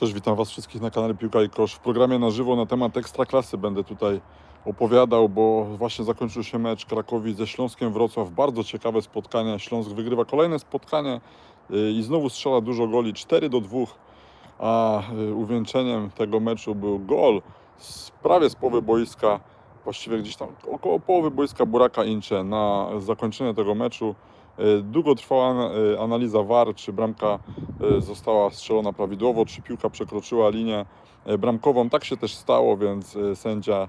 Cześć, witam Was wszystkich na kanale Piłka i Kosz. W programie na żywo na temat Ekstraklasy będę tutaj opowiadał, bo właśnie zakończył się mecz Krakowi ze Śląskiem Wrocław. Bardzo ciekawe spotkanie. Śląsk wygrywa kolejne spotkanie y, i znowu strzela dużo goli, 4 do 2. A y, uwieńczeniem tego meczu był gol z prawie z połowy boiska, właściwie gdzieś tam około połowy boiska Buraka Incze na zakończenie tego meczu. Y, Długo trwała y, analiza VAR, czy bramka y, została strzelona prawidłowo, czy piłka przekroczyła linię bramkową. Tak się też stało, więc sędzia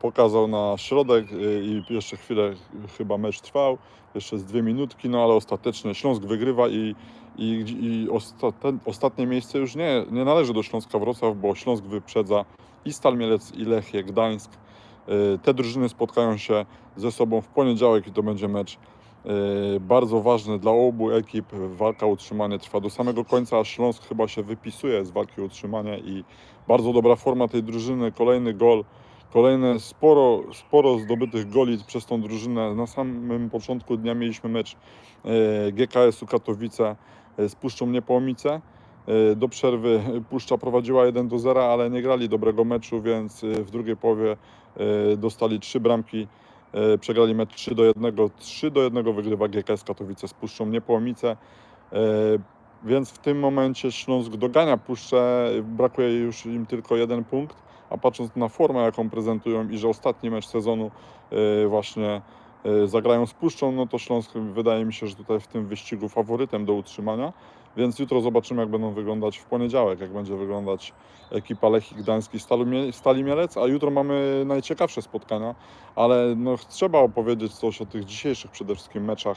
pokazał na środek i jeszcze chwilę chyba mecz trwał, jeszcze z dwie minutki, no ale ostatecznie Śląsk wygrywa i, i, i ostatnie, ostatnie miejsce już nie, nie należy do Śląska Wrocław, bo Śląsk wyprzedza i Stal Mielec i Lechie Gdańsk. Y, Te drużyny spotkają się ze sobą w poniedziałek i to będzie mecz y, bardzo ważny dla obu ekip. Walka o utrzymanie trwa do samego końca, a Śląsk chyba się wypisuje z walki o utrzymanie i bardzo dobra forma tej drużyny. Kolejny gol, kolejne sporo, sporo zdobytych goli przez tą drużynę. Na samym początku dnia mieliśmy mecz y, GKS-u Katowice z Puszczą Niepołomice. Y, Do przerwy Puszcza prowadziła 1 do 0, ale nie grali dobrego meczu, więc y, w drugiej połowie y, dostali trzy bramki. Przegrali mecz 3 do 1. 3 do 1 wygrywa GKS Katowice z Puszczą Niepołomice. Więc w tym momencie Śląsk dogania Puszczę. Brakuje już im tylko jeden punkt. A patrząc na formę, jaką prezentują i że ostatni mecz sezonu właśnie zagrają z Puszczą, no to Śląsk wydaje mi się, że tutaj w tym wyścigu faworytem do utrzymania. Więc jutro zobaczymy, jak będą wyglądać w poniedziałek, jak będzie wyglądać ekipa Lechii Gdański Stali Mielec, a jutro mamy najciekawsze spotkania, ale no, trzeba opowiedzieć coś o tych dzisiejszych przede wszystkim meczach,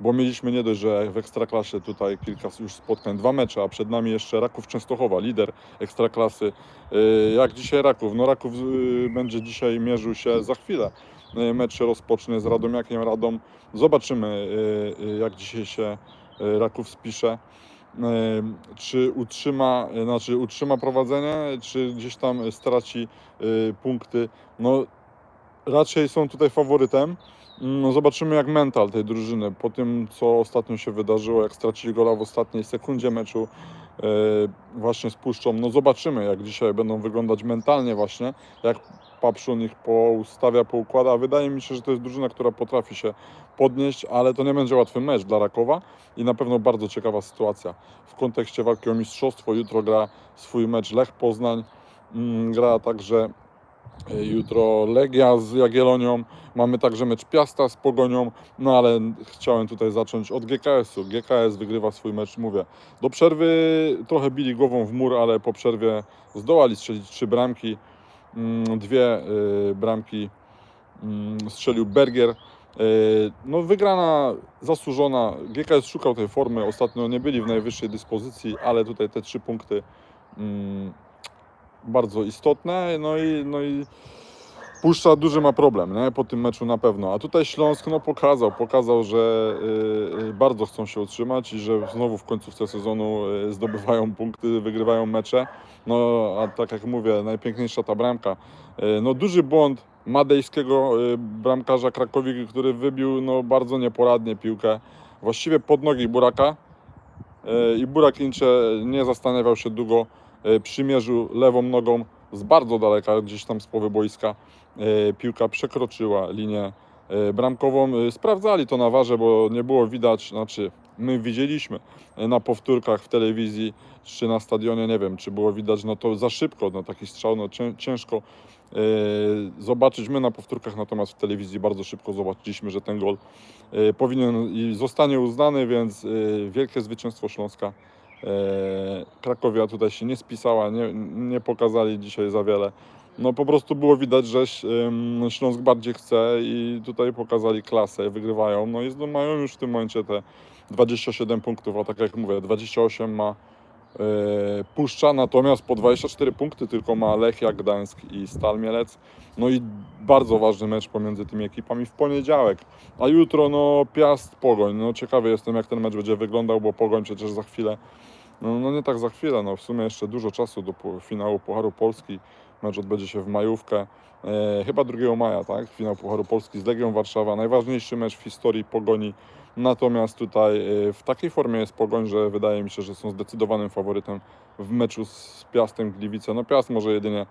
bo mieliśmy nie dość, że w Ekstraklasie tutaj kilka już spotkań, dwa mecze, a przed nami jeszcze Raków Częstochowa, lider Ekstraklasy. Yy, Jak dzisiaj Raków? No Raków yy, będzie dzisiaj mierzył się za chwilę. Yy, Mecz się rozpocznie z Radomiakiem Radom. Zobaczymy, jak dzisiaj się Raków spisze. Czy utrzyma, znaczy utrzyma prowadzenie, czy gdzieś tam straci yy, punkty. No, raczej są tutaj faworytem. No, zobaczymy jak mental tej drużyny po tym, co ostatnio się wydarzyło, jak stracili gola w ostatniej sekundzie meczu właśnie z Puszczą. No zobaczymy, jak dzisiaj będą wyglądać mentalnie właśnie, jak Papszun ich poustawia, poukłada. Wydaje mi się, że to jest drużyna, która potrafi się podnieść, ale to nie będzie łatwy mecz dla Rakowa i na pewno bardzo ciekawa sytuacja w kontekście walki o mistrzostwo. Jutro gra swój mecz Lech Poznań, mm, gra także jutro Legia z Jagiellonią, mamy także mecz Piasta z Pogonią, no ale chciałem tutaj zacząć od GKS-u. GKS wygrywa swój mecz, mówię, do przerwy trochę bili głową w mur, ale po przerwie zdołali strzelić trzy bramki, Mm, dwie y, bramki mm, strzelił Bergier. Y, No wygrana, zasłużona. GKS szukał tej formy, ostatnio nie byli w najwyższej dyspozycji, ale tutaj te trzy punkty mm, bardzo istotne. No i, no i Puszcza duży ma problem nie? po tym meczu na pewno. A tutaj Śląsk no, pokazał, pokazał, że y, y, bardzo chcą się utrzymać i że znowu w końcówce sezonu y, zdobywają punkty, wygrywają mecze. No a tak jak mówię, najpiękniejsza ta bramka. Y, no duży błąd madejskiego y, bramkarza Krakowi, który wybił no, bardzo nieporadnie piłkę. Właściwie pod nogi Buraka. Y, I Burak Incze nie zastanawiał się długo, przymierzył lewą nogą z bardzo daleka, gdzieś tam z połowy boiska. E, Piłka przekroczyła linię e, bramkową. E, Sprawdzali to na warze, bo nie było widać, znaczy my widzieliśmy e, na powtórkach w telewizji czy na stadionie, nie wiem, czy było widać, no to za szybko, no taki strzał, no cię- ciężko e, zobaczyć. My na powtórkach natomiast w telewizji bardzo szybko zobaczyliśmy, że ten gol e, powinien i zostanie uznany, więc e, wielkie zwycięstwo Śląska. E, Krakowia tutaj się nie spisała, nie, nie pokazali dzisiaj za wiele. No po prostu było widać, że Śląsk bardziej chce i tutaj pokazali klasę, wygrywają. No i mają już w tym momencie te 27 punktów, a tak jak mówię, 28 ma Puszcza, natomiast po 24 punkty tylko ma Lechia Gdańsk i Stal Mielec. No i bardzo ważny mecz pomiędzy tymi ekipami w poniedziałek. A jutro no Piast Pogoń. No ciekawy jestem jak ten mecz będzie wyglądał, bo Pogoń przecież za chwilę no, no nie tak za chwilę, no w sumie jeszcze dużo czasu do finału Pucharu Polski. Mecz odbędzie się w majówkę, e, chyba 2 maja, tak? Finał Pucharu Polski z Legią Warszawa. Najważniejszy mecz w historii Pogoni Natomiast tutaj y, w takiej formie jest Pogoń, że wydaje mi się, że są zdecydowanym faworytem w meczu z Piastem Gliwice. No Piast może jedynie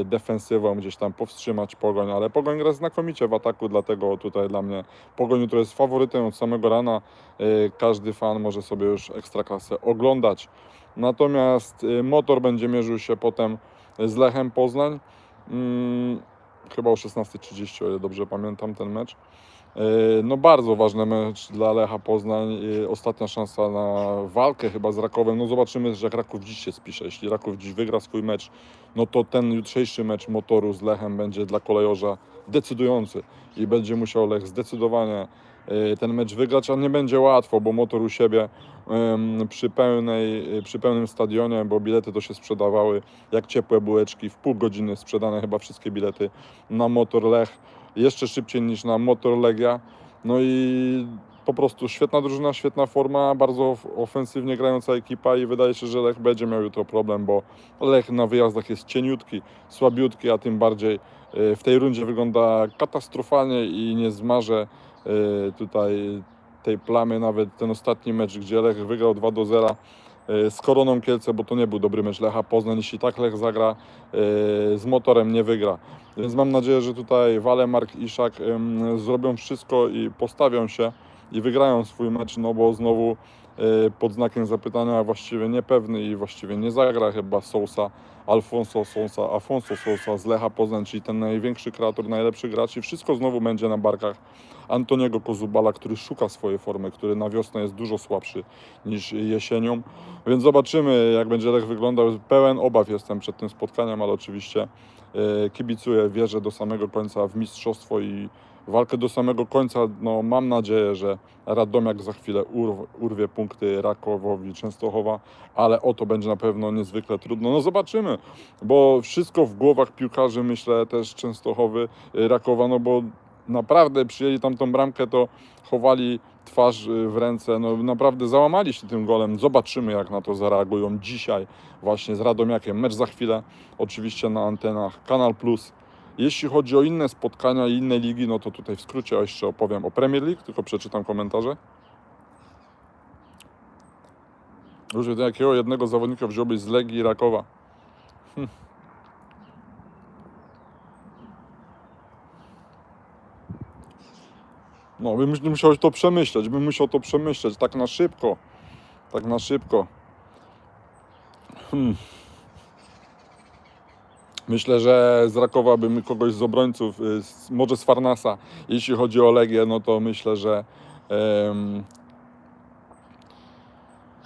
y, defensywą gdzieś tam powstrzymać Pogoń, ale Pogoń gra znakomicie w ataku, dlatego tutaj dla mnie Pogoń jutro jest faworytem od samego rana. Y, Każdy fan może sobie już Ekstraklasę oglądać. Natomiast Motor będzie mierzył się potem z Lechem Poznań. Mm, Chyba o 16.30, o ile dobrze pamiętam ten mecz. E, No bardzo ważny mecz dla Lecha Poznań. E, Ostatnia szansa na walkę chyba z Rakowem. No zobaczymy, że Raków dziś się spisze. Jeśli Raków dziś wygra swój mecz, no to ten jutrzejszy mecz motoru z Lechem będzie dla kolejorza decydujący i będzie musiał Lech zdecydowanie e, ten mecz wygrać, a nie będzie łatwo, bo motor u siebie przy, pełnej, przy pełnym stadionie, bo bilety to się sprzedawały jak ciepłe bułeczki, w pół godziny sprzedane chyba wszystkie bilety na motor Lech jeszcze szybciej niż na Motor Legia. No i po prostu świetna drużyna, świetna forma, bardzo of- ofensywnie grająca ekipa i wydaje się, że Lech będzie miał jutro problem, bo Lech na wyjazdach jest cieniutki, słabiutki, a tym bardziej y, w tej rundzie wygląda katastrofalnie i nie zmarzę y, tutaj tej plamy, nawet ten ostatni mecz, gdzie Lech wygrał 2 do 0 y, z Koroną Kielce, bo to nie był dobry mecz Lecha Poznań, jeśli tak Lech zagra y, z motorem nie wygra. Więc mam nadzieję, że tutaj Walemark i Iszak ym, zrobią wszystko i postawią się i wygrają swój mecz, no bo znowu y, pod znakiem zapytania właściwie niepewny i właściwie nie zagra chyba Sousa, Alfonso Sousa, Afonso Sousa z Lecha Poznań, czyli ten największy kreator, najlepszy gracz i wszystko znowu będzie na barkach Antoniego Kozubala, który szuka swojej formy, który na wiosnę jest dużo słabszy niż jesienią. Więc zobaczymy, jak będzie Lech wyglądał. Pełen obaw jestem przed tym spotkaniem, ale oczywiście e, kibicuję, wierzę do samego końca w mistrzostwo i walkę do samego końca. No, mam nadzieję, że Radomiak za chwilę urw, urwie punkty Rakowowi Częstochowa, ale o to będzie na pewno niezwykle trudno. No zobaczymy, bo wszystko w głowach piłkarzy, myślę, też Częstochowy, y, Rakowa, no bo naprawdę przyjęli tam tą bramkę, to chowali twarz y, w ręce, no naprawdę załamali się tym golem. Zobaczymy, jak na to zareagują dzisiaj właśnie z Radomiakiem. Mecz za chwilę, oczywiście na antenach Kanal Plus. Jeśli chodzi o inne spotkania i inne ligi, no to tutaj w skrócie jeszcze opowiem o Premier League, tylko przeczytam komentarze. Już jakiego jednego zawodnika wziąłbyś z Legii Rakowa? Hm. No, bym mus- musiał to przemyśleć, bym musiał to przemyśleć tak na szybko. Tak na szybko. Hmm. Myślę, że z Rakowa bym kogoś z obrońców, y, może z Farnasa. Jeśli chodzi o Legię, no to myślę, że em,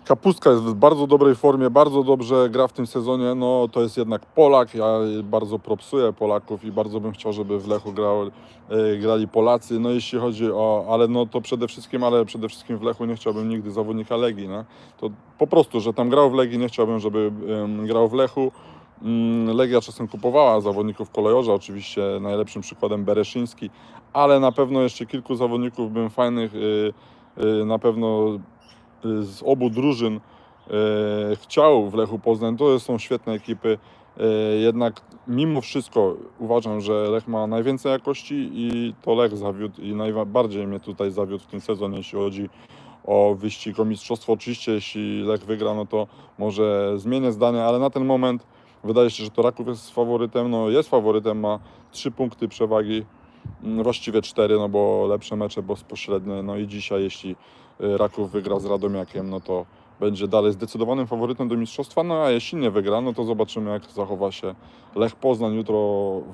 Kapustka jest w bardzo dobrej formie, bardzo dobrze gra w tym sezonie. No to jest jednak Polak. Ja bardzo propsuję Polaków i bardzo bym chciał, żeby w Lechu grał, e, grali Polacy. No jeśli chodzi o, ale no to przede wszystkim, ale przede wszystkim w Lechu nie chciałbym nigdy zawodnika Legii, no. To po prostu, że tam grał w Legii, nie chciałbym, żeby grał w Lechu. Mm, Legia czasem kupowała zawodników kolejorza, oczywiście najlepszym przykładem Bereszyński, ale na pewno jeszcze kilku zawodników bym fajnych y, y, na pewno y, z obu drużyn chciał w Lechu Poznań. To są świetne ekipy. Jednak mimo wszystko uważam, że Lech ma najwięcej jakości i to Lech zawiódł i najbardziej mnie tutaj zawiódł w tym sezonie, jeśli chodzi o wyścig o mistrzostwo. Oczywiście jeśli Lech wygra, no to może zmienię zdanie, ale na ten moment wydaje się, że to Raków jest faworytem. No jest faworytem, ma trzy punkty przewagi, mm, właściwie cztery, no bo lepsze mecze bezpośrednie. No i dzisiaj jeśli y, Raków wygra z Radomiakiem, no to będzie dalej zdecydowanym faworytem do mistrzostwa. No a jeśli nie wygra, no to zobaczymy jak zachowa się Lech Poznań jutro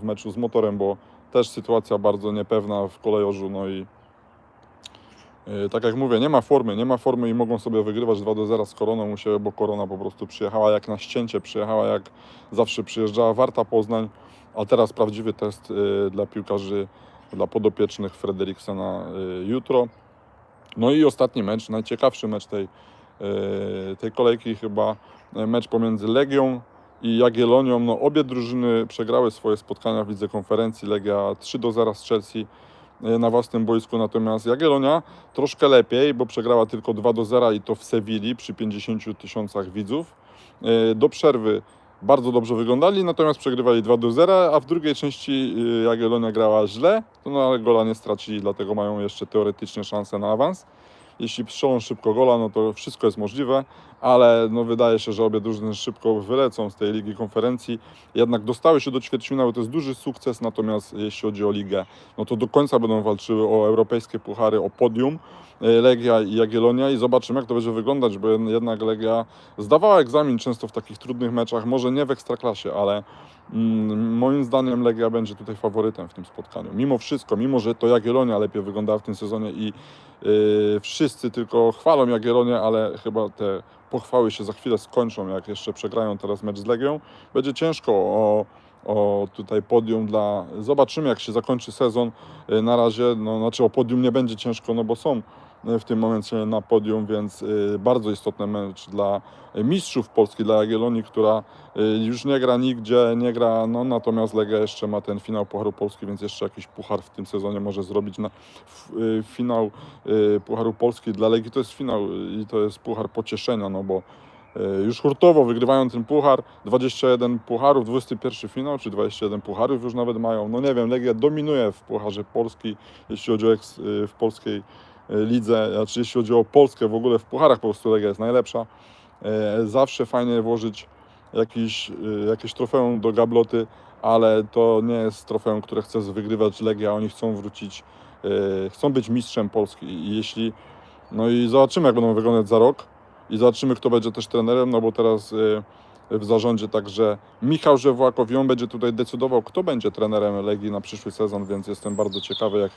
w meczu z Motorem, bo też sytuacja bardzo niepewna w kolejorzu. No i tak jak mówię, nie ma formy, nie ma formy i mogą sobie wygrywać 2 do 0 z Koroną u siebie, bo Korona po prostu przyjechała jak na ścięcie, przyjechała jak zawsze przyjeżdżała Warta Poznań, a teraz prawdziwy test yy, dla piłkarzy, dla podopiecznych Frederiksena yy, jutro. No i ostatni mecz, najciekawszy mecz tej, e, tej kolejki chyba e, mecz pomiędzy Legią i Jagiellonią. No, obie drużyny przegrały swoje spotkania w lidze konferencji. Legia 3 do 0 z Chelsea e, na własnym boisku, natomiast Jagiellonia troszkę lepiej, bo przegrała tylko 2 do 0 i to w Sewilli przy 50 tysiącach widzów. E, Do przerwy bardzo dobrze wyglądali, natomiast przegrywali 2 do 0, a w drugiej części y, Jagiellonia grała źle, no ale gola nie stracili, dlatego mają jeszcze teoretycznie szansę na awans. Jeśli strzelą szybko gola, no to wszystko jest możliwe, ale no wydaje się, że obie drużyny szybko wylecą z tej Ligi Konferencji. Jednak dostały się do ćwierćfinału, to jest duży sukces, natomiast jeśli chodzi o ligę, no to do końca będą walczyły o europejskie puchary, o podium. e, Legia i Jagiellonia i zobaczymy, jak to będzie wyglądać, bo jednak Legia zdawała egzamin często w takich trudnych meczach, może nie w Ekstraklasie, ale moim zdaniem Legia będzie tutaj faworytem w tym spotkaniu. Mimo wszystko, mimo że to Jagiellonia lepiej wyglądała w tym sezonie i yy, wszyscy tylko chwalą Jagiellonię, ale chyba te pochwały się za chwilę skończą, jak jeszcze przegrają teraz mecz z Legią. Będzie ciężko o, o tutaj podium dla... Zobaczymy, jak się zakończy sezon. Yy, Na razie, no, znaczy o podium nie będzie ciężko, no bo są w tym momencie na podium, więc y, bardzo istotny mecz dla mistrzów Polski, dla Jagiellonii, która y, już nie gra nigdzie, nie gra, no natomiast Legia jeszcze ma ten finał Pucharu Polski, więc jeszcze jakiś puchar w tym sezonie może zrobić na y, finał y, Pucharu Polski dla Legii. To jest finał i to jest puchar pocieszenia, no bo y, już hurtowo wygrywają ten puchar, 21 pucharów, 21 finał, czy 21 pucharów już nawet mają, no nie wiem, Legia dominuje w Pucharze Polski, jeśli chodzi o eks, y, w polskiej lidze, znaczy jeśli chodzi o Polskę w ogóle w pucharach po prostu Legia jest najlepsza. E, Zawsze fajnie włożyć jakiś, y, jakieś trofeum do gabloty, ale to nie jest trofeum, które chce wygrywać Legia, oni chcą wrócić, e, chcą być mistrzem Polski i jeśli, no i zobaczymy jak będą wyglądać za rok i zobaczymy kto będzie też trenerem, no bo teraz w zarządzie także Michał Żewłakow i on będzie tutaj decydował kto będzie trenerem Legii na przyszły sezon, więc jestem bardzo ciekawy jak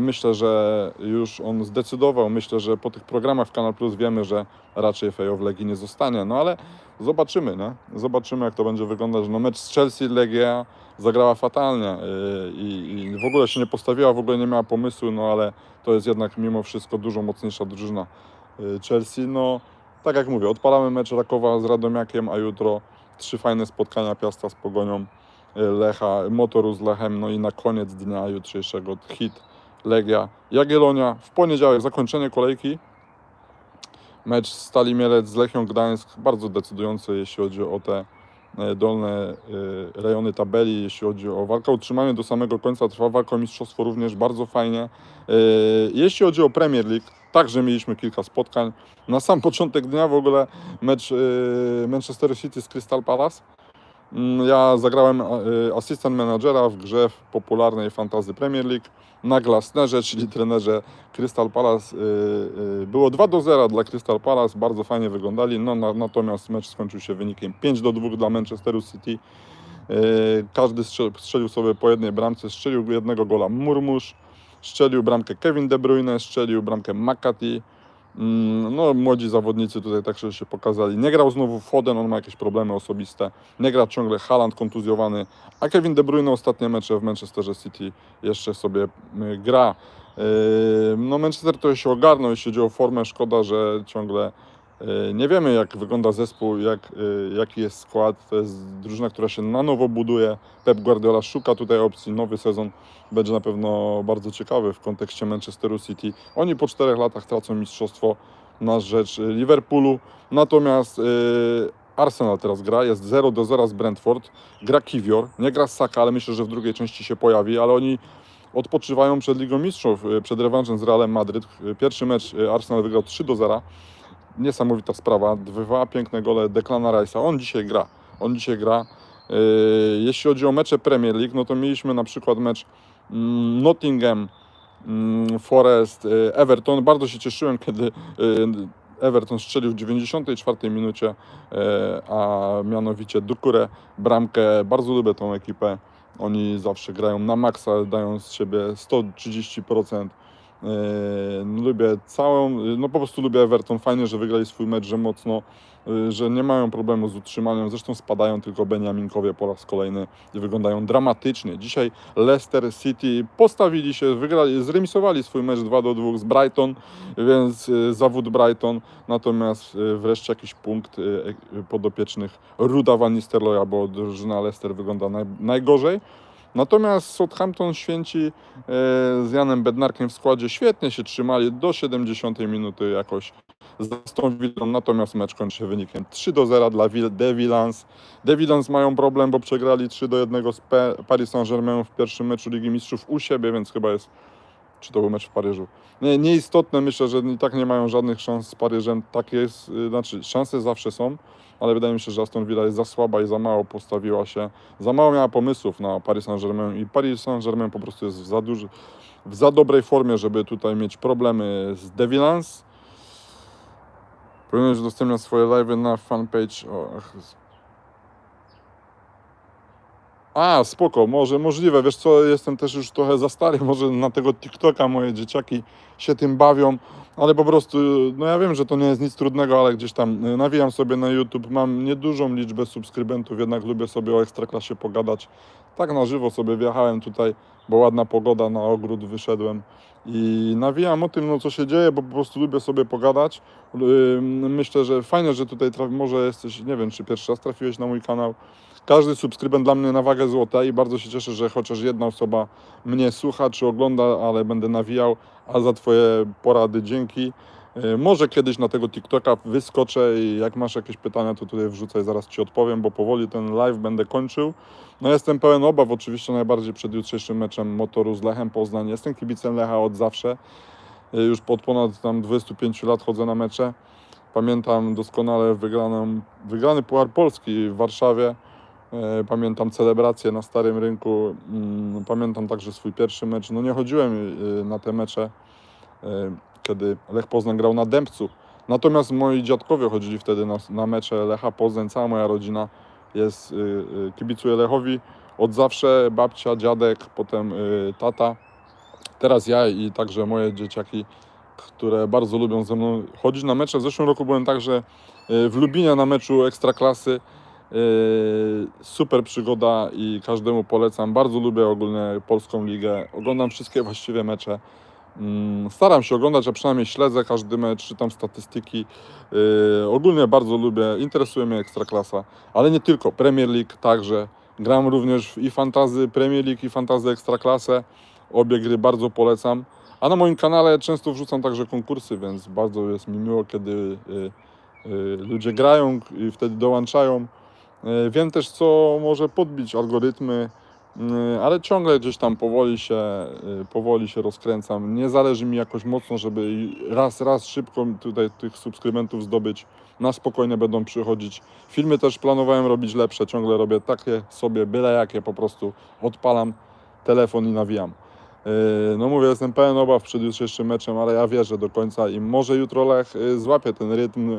Myślę, że już on zdecydował. Myślę, że po tych programach w Kanal Plus wiemy, że raczej Fejo w Legii nie zostanie. No ale zobaczymy, nie? Zobaczymy, jak to będzie wyglądać. No mecz z Chelsea Legia zagrała fatalnie y, i, i w ogóle się nie postawiła, w ogóle nie miała pomysłu, no ale to jest jednak mimo wszystko dużo mocniejsza drużyna y, Chelsea. No tak jak mówię, odpalamy mecz Rakowa z Radomiakiem, a jutro trzy fajne spotkania Piasta z Pogonią, y, Lecha, Motoru z Lechem, no i na koniec dnia jutrzejszego hit Legia, Jagiellonia. W poniedziałek zakończenie kolejki. Mecz Stali Mielec z Lechią Gdańsk. Bardzo decydujący, jeśli chodzi o te e, dolne e, rejony tabeli, jeśli chodzi o walkę o utrzymanie do samego końca. Trwa walka o mistrzostwo również bardzo fajnie. E, Jeśli chodzi o Premier League, także mieliśmy kilka spotkań. Na sam początek dnia w ogóle mecz Manchester City z Crystal Palace. Mm, Ja zagrałem e, asystent menadżera w grze w popularnej fantazy Premier League na Glasnerze, czyli trenerze Crystal Palace. e, e, Było 2 do 0 dla Crystal Palace, bardzo fajnie wyglądali, no, na, natomiast mecz skończył się wynikiem 5 do 2 dla Manchesteru City. Każdy strzel- strzelił sobie po jednej bramce, strzelił jednego gola Murmusz, strzelił bramkę Kevin De Bruyne, strzelił bramkę McCarthy. Mm, No, młodzi zawodnicy tutaj także się pokazali. Nie grał znowu Foden, on ma jakieś problemy osobiste. Nie gra ciągle Haaland kontuzjowany, a Kevin De Bruyne ostatnie mecze w Manchesterze City jeszcze sobie y, gra. Yy, No, Manchester to się ogarnął, jeśli chodzi o formę. Szkoda, że ciągle y, nie wiemy, jak wygląda zespół, jak, y, jaki jest skład. To jest drużyna, która się na nowo buduje. Pep Guardiola szuka tutaj opcji. Nowy sezon będzie na pewno bardzo ciekawy w kontekście Manchesteru City. Oni po czterech latach tracą mistrzostwo na rzecz y, Liverpoolu. Natomiast y, Arsenal teraz gra, jest 0 do 0 z Brentford. Gra Kiwior, nie gra Saka, ale myślę, że w drugiej części się pojawi, ale oni odpoczywają przed Ligą Mistrzów, y, przed rewanżem z Realem Madryt. Y, Pierwszy mecz y, Arsenal wygrał 3 do 0. Niesamowita sprawa. Dwa piękne gole Declana Rice'a. On dzisiaj gra. On dzisiaj gra. Y, Jeśli chodzi o mecze Premier League, no to mieliśmy na przykład mecz mm, Nottingham mm, Forest, y, Everton. Bardzo się cieszyłem, kiedy y, Everton strzelił w 94 minucie, a mianowicie Dukurę bramkę. Bardzo lubię tą ekipę. Oni zawsze grają na maksa, dają z siebie 130%. Yy, lubię całą, no po prostu lubię Everton. Fajnie, że wygrali swój mecz, że mocno, yy, że nie mają problemu z utrzymaniem. Zresztą spadają tylko Beniaminkowie po raz kolejny i wyglądają dramatycznie. Dzisiaj Leicester City postawili się, wygrali, zremisowali swój mecz 2 do 2 z Brighton, więc yy, zawód Brighton. Natomiast yy, wreszcie jakiś punkt yy, yy, podopiecznych Ruda Van Nistelrooya, bo drużyna Leicester wygląda naj, najgorzej. Natomiast Southampton święci e, z Janem Bednarkiem w składzie świetnie się trzymali do 70 minuty jakoś z Aston Villą, natomiast mecz kończy się wynikiem 3 do 0 dla Vil- De Villans. De Villans mają problem, bo przegrali 3 do 1 z Paris Saint-Germain w pierwszym meczu Ligi Mistrzów u siebie, więc chyba jest czy to był mecz w Paryżu. Nie, nieistotne, myślę, że i tak nie mają żadnych szans z Paryżem. Tak jest, y, znaczy szanse zawsze są, ale wydaje mi się, że Aston Villa jest za słaba i za mało postawiła się, za mało miała pomysłów na Paris Saint-Germain i Paris Saint-Germain po prostu jest w za duży, w za dobrej formie, żeby tutaj mieć problemy z De Villans. Powinieneś udostępniać swoje live'y na fanpage. A, spoko, może możliwe. Wiesz co, jestem też już trochę za stary, może na tego TikToka moje dzieciaki się tym bawią, ale po prostu, no ja wiem, że to nie jest nic trudnego, ale gdzieś tam y, nawijam sobie na YouTube, mam niedużą liczbę subskrybentów, jednak lubię sobie o Ekstraklasie pogadać. Tak na żywo sobie wjechałem tutaj, bo ładna pogoda, na ogród wyszedłem i nawijam o tym, no co się dzieje, bo po prostu lubię sobie pogadać. Ym, Myślę, że fajnie, że tutaj może jesteś, nie wiem, czy pierwszy raz trafiłeś na mój kanał. Każdy subskrybent dla mnie na wagę złota i bardzo się cieszę, że chociaż jedna osoba mnie słucha czy ogląda, ale będę nawijał, a za Twoje porady dzięki. Yy, Może kiedyś na tego TikToka wyskoczę i jak masz jakieś pytania, to tutaj wrzucaj, zaraz Ci odpowiem, bo powoli ten live będę kończył. No jestem pełen obaw oczywiście najbardziej przed jutrzejszym meczem Motoru z Lechem Poznań. Jestem kibicem Lecha od zawsze. Yy, Już od ponad tam 25 lat chodzę na mecze. Pamiętam doskonale wygraną, wygrany Puchar Polski w Warszawie. E, Pamiętam celebrację na Starym Rynku. Mm, Pamiętam także swój pierwszy mecz. No nie chodziłem y, na te mecze, e, kiedy Lech Poznań grał na Dębcu. Natomiast moi dziadkowie chodzili wtedy na, na mecze Lecha Poznań. Cała moja rodzina jest, y, y, kibicuje Lechowi. Od zawsze babcia, dziadek, potem y, tata. Teraz ja i także moje dzieciaki, które bardzo lubią ze mną chodzić na mecze. W zeszłym roku byłem także y, w Lubinie na meczu Ekstraklasy. Yy, Super przygoda i każdemu polecam. Bardzo lubię ogólnie polską ligę. Oglądam wszystkie właściwie mecze. Mm, Staram się oglądać, a przynajmniej śledzę każdy mecz, czytam statystyki. Yy, Ogólnie bardzo lubię, interesuje mnie Ekstraklasa, ale nie tylko. Premier League także. Gram również i fantazy Premier League i fantazy Ekstraklasę. Obie gry bardzo polecam. A na moim kanale często wrzucam także konkursy, więc bardzo jest mi miło, kiedy y, y, ludzie grają i wtedy dołączają. E, Wiem też, co może podbić algorytmy, mm, ale ciągle gdzieś tam powoli się, y, powoli się rozkręcam. Nie zależy mi jakoś mocno, żeby raz, raz szybko tutaj tych subskrybentów zdobyć. Na spokojnie będą przychodzić. Filmy też planowałem robić lepsze, ciągle robię takie sobie, byle jakie, po prostu odpalam telefon i nawijam. No mówię, jestem pełen obaw przed jutrzejszym meczem, ale ja wierzę do końca i może jutro Lech złapie ten rytm,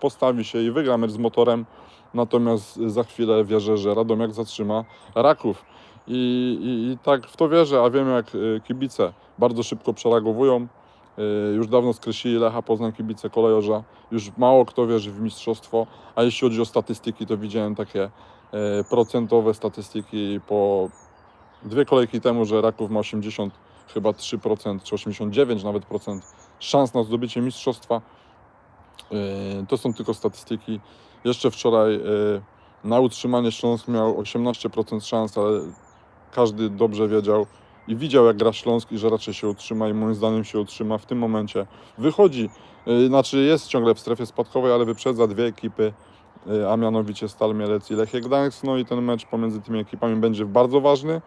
postawi się i wygra mecz z motorem. Natomiast za chwilę wierzę, że Radomiak zatrzyma Raków. I, i, I tak w to wierzę, a wiem jak y, kibice bardzo szybko przereagowują. Y, Już dawno skreślili Lecha Poznań kibice kolejorza. Już mało kto wierzy w mistrzostwo. A jeśli chodzi o statystyki, to widziałem takie y, procentowe statystyki po dwie kolejki temu, że Raków ma 80 chyba 3% czy 89 nawet procent szans na zdobycie mistrzostwa. Yy, To są tylko statystyki. Jeszcze wczoraj yy, na utrzymanie Śląsk miał 18% szans, ale każdy dobrze wiedział i widział jak gra Śląsk i że raczej się utrzyma i moim zdaniem się utrzyma w tym momencie. Wychodzi, yy, znaczy jest ciągle w strefie spadkowej, ale wyprzedza dwie ekipy, a mianowicie Stal Mielec i Lechia Gdańsk. No i ten mecz pomiędzy tymi ekipami będzie bardzo ważny.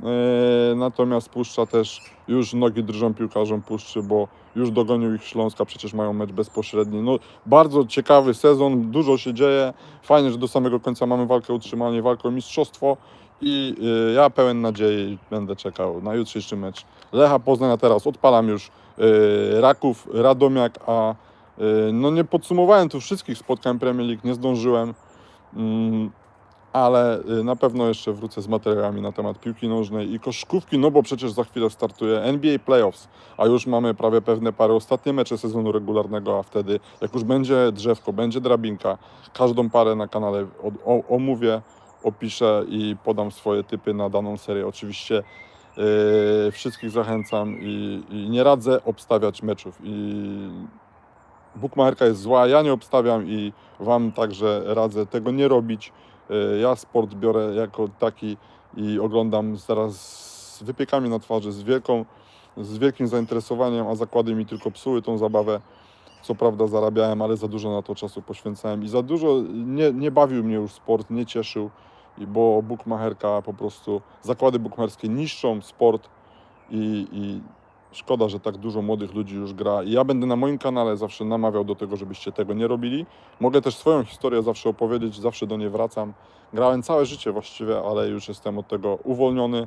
Yy, Natomiast Puszcza też już nogi drżą piłkarzom Puszczy, bo już dogonił ich Śląska, przecież mają mecz bezpośredni. No, bardzo ciekawy sezon, dużo się dzieje. Fajnie, że do samego końca mamy walkę o utrzymanie, walkę o mistrzostwo i yy, ja pełen nadziei będę czekał na jutrzejszy mecz. Lecha Poznań, teraz odpalam już yy, Raków, Radomiak, a no nie podsumowałem tu wszystkich spotkań Premier League, nie zdążyłem. Ale y, na pewno jeszcze wrócę z materiałami na temat piłki nożnej i koszykówki, no bo przecież za chwilę startuje NBA Playoffs, a już mamy prawie pewne pary ostatnie mecze sezonu regularnego, a wtedy jak już będzie drzewko, będzie drabinka, każdą parę na kanale omówię, opiszę i podam swoje typy na daną serię. Oczywiście yy, wszystkich zachęcam i, i nie radzę obstawiać meczów i Bukmacherka jest zła, ja nie obstawiam i Wam także radzę tego nie robić. Y, Ja sport biorę jako taki i oglądam teraz z wypiekami na twarzy, z, wielką, z wielkim zainteresowaniem, a zakłady mi tylko psuły tą zabawę. Co prawda zarabiałem, ale za dużo na to czasu poświęcałem i za dużo nie, nie bawił mnie już sport, nie cieszył, bo bookmacherka po prostu, zakłady bookmacherskie niszczą sport i, i szkoda, że tak dużo młodych ludzi już gra. I ja będę na moim kanale zawsze namawiał do tego, żebyście tego nie robili. Mogę też swoją historię zawsze opowiedzieć, zawsze do niej wracam. Grałem całe życie właściwie, ale już jestem od tego uwolniony.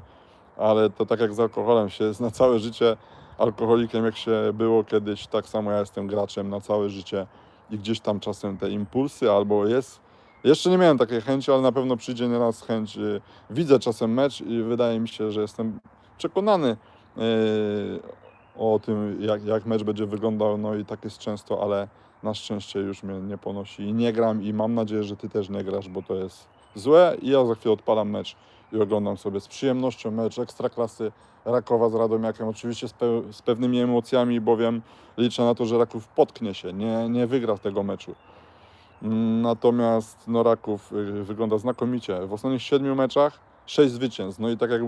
Ale to tak jak z alkoholem się jest na całe życie alkoholikiem, jak się było kiedyś, tak samo ja jestem graczem na całe życie i gdzieś tam czasem te impulsy albo jest. Jeszcze nie miałem takiej chęci, ale na pewno przyjdzie nieraz chęć. y, Widzę czasem mecz i wydaje mi się, że jestem przekonany o tym, jak, jak mecz będzie wyglądał. No i tak jest często, ale na szczęście już mnie nie ponosi i nie gram i mam nadzieję, że ty też nie grasz, bo to jest złe i ja za chwilę odpalam mecz i oglądam sobie z przyjemnością mecz Ekstraklasy Rakowa z Radomiakiem, oczywiście z, pe- z pewnymi emocjami, bowiem liczę na to, że Raków potknie się, nie, nie wygra tego meczu. Natomiast no, Raków y, wygląda znakomicie. W ostatnich siedmiu meczach sześć zwycięstw. No i tak jak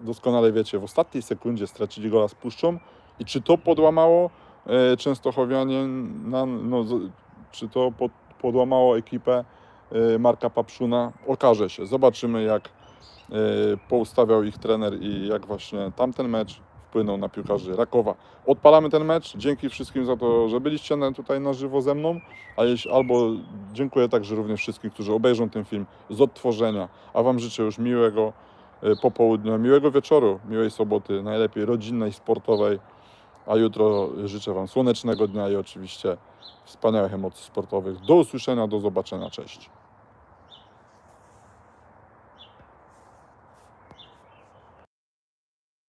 doskonale wiecie, w ostatniej sekundzie stracili gola z Puszczą i czy to podłamało e, Częstochowianie, na, no, czy to pod, podłamało ekipę e, Marka Papszuna, okaże się. Zobaczymy jak e, poustawiał ich trener i jak właśnie tamten mecz wpłynął na piłkarzy Rakowa. Odpalamy ten mecz. Dzięki wszystkim za to, że byliście tutaj na żywo ze mną. A jeśli, albo dziękuję także również wszystkim, którzy obejrzą ten film z odtworzenia. A Wam życzę już miłego e, popołudnia, miłego wieczoru, miłej soboty, najlepiej rodzinnej, sportowej. A jutro życzę Wam słonecznego dnia i oczywiście wspaniałych emocji sportowych. Do usłyszenia, do zobaczenia. Cześć.